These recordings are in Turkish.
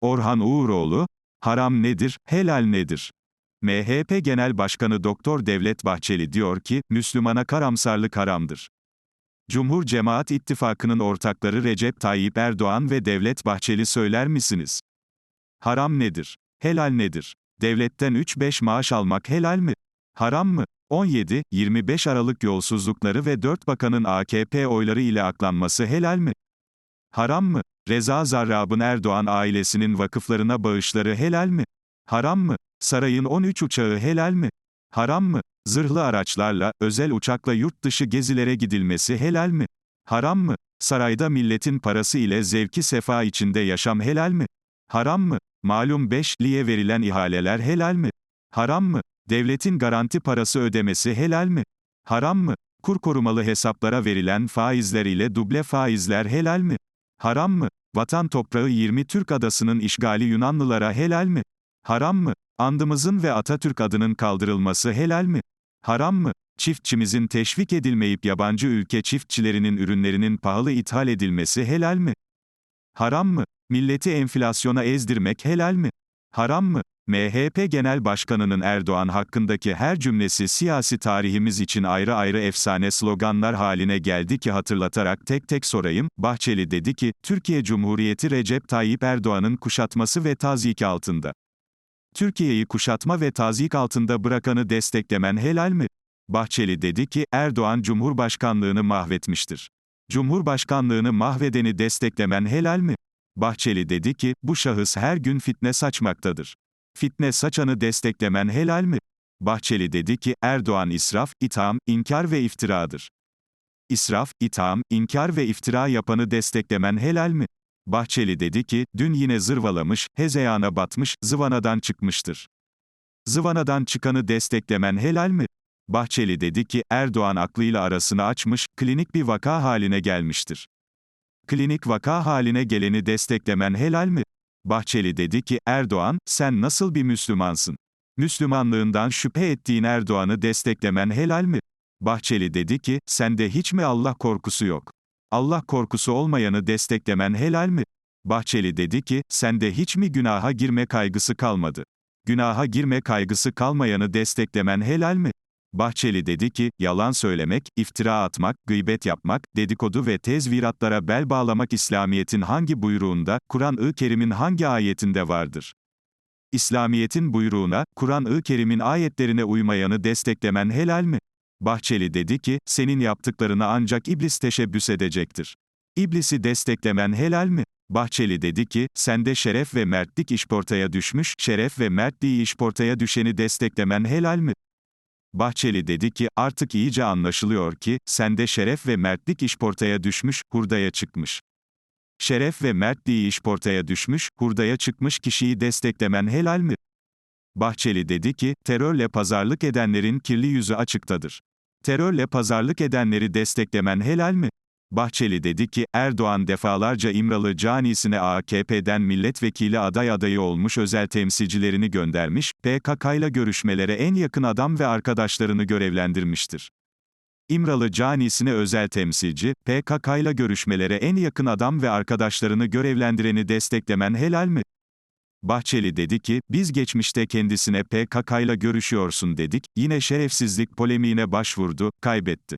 Orhan Uğuroğlu, haram nedir, helal nedir? MHP Genel Başkanı Doktor Devlet Bahçeli diyor ki, Müslümana karamsarlık haramdır. Cumhur Cemaat İttifakı'nın ortakları Recep Tayyip Erdoğan ve Devlet Bahçeli söyler misiniz? Haram nedir? Helal nedir? Devletten 3-5 maaş almak helal mi? Haram mı? 17-25 Aralık yolsuzlukları ve 4 bakanın AKP oyları ile aklanması helal mi? Haram mı? Reza Zarrab'ın Erdoğan ailesinin vakıflarına bağışları helal mi? Haram mı? Sarayın 13 uçağı helal mi? Haram mı? Zırhlı araçlarla, özel uçakla yurt dışı gezilere gidilmesi helal mi? Haram mı? Sarayda milletin parası ile zevki sefa içinde yaşam helal mi? Haram mı? Malum beşliye verilen ihaleler helal mi? Haram mı? Devletin garanti parası ödemesi helal mi? Haram mı? Kur korumalı hesaplara verilen faizler ile duble faizler helal mi? Haram mı? Vatan toprağı 20 Türk adasının işgali Yunanlılara helal mi? Haram mı? Andımızın ve Atatürk adının kaldırılması helal mi? Haram mı? Çiftçimizin teşvik edilmeyip yabancı ülke çiftçilerinin ürünlerinin pahalı ithal edilmesi helal mi? Haram mı? Milleti enflasyona ezdirmek helal mi? Haram mı? MHP Genel Başkanı'nın Erdoğan hakkındaki her cümlesi siyasi tarihimiz için ayrı ayrı efsane sloganlar haline geldi ki hatırlatarak tek tek sorayım, Bahçeli dedi ki, Türkiye Cumhuriyeti Recep Tayyip Erdoğan'ın kuşatması ve taziki altında. Türkiye'yi kuşatma ve tazik altında bırakanı desteklemen helal mi? Bahçeli dedi ki, Erdoğan Cumhurbaşkanlığını mahvetmiştir. Cumhurbaşkanlığını mahvedeni desteklemen helal mi? Bahçeli dedi ki, bu şahıs her gün fitne saçmaktadır. Fitne saçanı desteklemen helal mi? Bahçeli dedi ki, Erdoğan israf, itham, inkar ve iftiradır. İsraf, itham, inkar ve iftira yapanı desteklemen helal mi? Bahçeli dedi ki, dün yine zırvalamış, hezeyana batmış, zıvanadan çıkmıştır. Zıvanadan çıkanı desteklemen helal mi? Bahçeli dedi ki, Erdoğan aklıyla arasını açmış, klinik bir vaka haline gelmiştir. Klinik vaka haline geleni desteklemen helal mi? Bahçeli dedi ki, Erdoğan, sen nasıl bir Müslümansın? Müslümanlığından şüphe ettiğin Erdoğan'ı desteklemen helal mi? Bahçeli dedi ki, sende hiç mi Allah korkusu yok? Allah korkusu olmayanı desteklemen helal mi? Bahçeli dedi ki, sende hiç mi günaha girme kaygısı kalmadı? Günaha girme kaygısı kalmayanı desteklemen helal mi? Bahçeli dedi ki, yalan söylemek, iftira atmak, gıybet yapmak, dedikodu ve tezviratlara bel bağlamak İslamiyet'in hangi buyruğunda, Kur'an-ı Kerim'in hangi ayetinde vardır? İslamiyet'in buyruğuna, Kur'an-ı Kerim'in ayetlerine uymayanı desteklemen helal mi? Bahçeli dedi ki, senin yaptıklarına ancak iblis teşebbüs edecektir. İblisi desteklemen helal mi? Bahçeli dedi ki, sende şeref ve mertlik işportaya düşmüş, şeref ve mertliği işportaya düşeni desteklemen helal mi? Bahçeli dedi ki, artık iyice anlaşılıyor ki, sende şeref ve mertlik işportaya düşmüş, hurdaya çıkmış. Şeref ve mertliği işportaya düşmüş, hurdaya çıkmış kişiyi desteklemen helal mi? Bahçeli dedi ki, terörle pazarlık edenlerin kirli yüzü açıktadır. Terörle pazarlık edenleri desteklemen helal mi? Bahçeli dedi ki, Erdoğan defalarca İmralı canisine AKP'den milletvekili aday adayı olmuş özel temsilcilerini göndermiş, PKK'yla görüşmelere en yakın adam ve arkadaşlarını görevlendirmiştir. İmralı canisine özel temsilci, PKK'yla görüşmelere en yakın adam ve arkadaşlarını görevlendireni desteklemen helal mi? Bahçeli dedi ki, biz geçmişte kendisine PKK'yla görüşüyorsun dedik, yine şerefsizlik polemiğine başvurdu, kaybetti.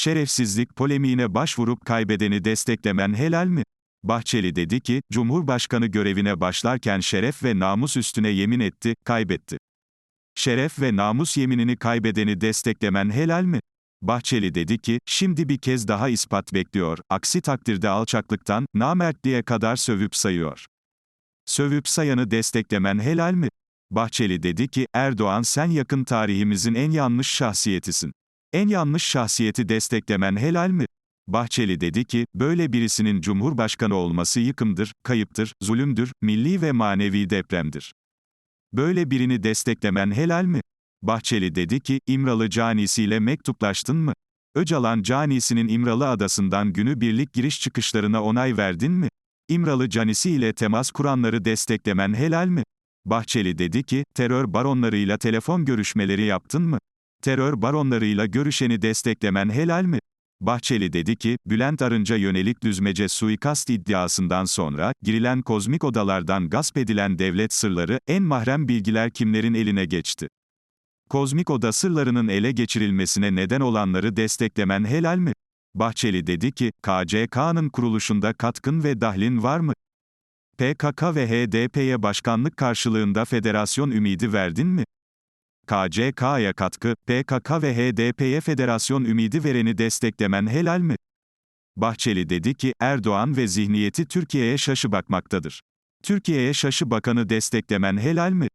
Şerefsizlik polemiğine başvurup kaybedeni desteklemen helal mi? Bahçeli dedi ki, Cumhurbaşkanı görevine başlarken şeref ve namus üstüne yemin etti, kaybetti. Şeref ve namus yeminini kaybedeni desteklemen helal mi? Bahçeli dedi ki, şimdi bir kez daha ispat bekliyor, aksi takdirde alçaklıktan, namertliğe kadar sövüp sayıyor. Sövüp sayanı desteklemen helal mi? Bahçeli dedi ki, Erdoğan sen yakın tarihimizin en yanlış şahsiyetisin. En yanlış şahsiyeti desteklemen helal mi? Bahçeli dedi ki, böyle birisinin cumhurbaşkanı olması yıkımdır, kayıptır, zulümdür, milli ve manevi depremdir. Böyle birini desteklemen helal mi? Bahçeli dedi ki, İmralı canisiyle mektuplaştın mı? Öcalan canisinin İmralı adasından günü birlik giriş çıkışlarına onay verdin mi? İmralı canisi ile temas kuranları desteklemen helal mi? Bahçeli dedi ki, terör baronlarıyla telefon görüşmeleri yaptın mı? Terör baronlarıyla görüşeni desteklemen helal mi? Bahçeli dedi ki, Bülent Arınç'a yönelik düzmece suikast iddiasından sonra, girilen kozmik odalardan gasp edilen devlet sırları, en mahrem bilgiler kimlerin eline geçti? Kozmik oda sırlarının ele geçirilmesine neden olanları desteklemen helal mi? Bahçeli dedi ki, KCK'nın kuruluşunda katkın ve dahlin var mı? PKK ve HDP'ye başkanlık karşılığında federasyon ümidi verdin mi? KCK'ya katkı, PKK ve HDP'ye federasyon ümidi vereni desteklemen helal mi? Bahçeli dedi ki, Erdoğan ve zihniyeti Türkiye'ye şaşı bakmaktadır. Türkiye'ye şaşı bakanı desteklemen helal mi?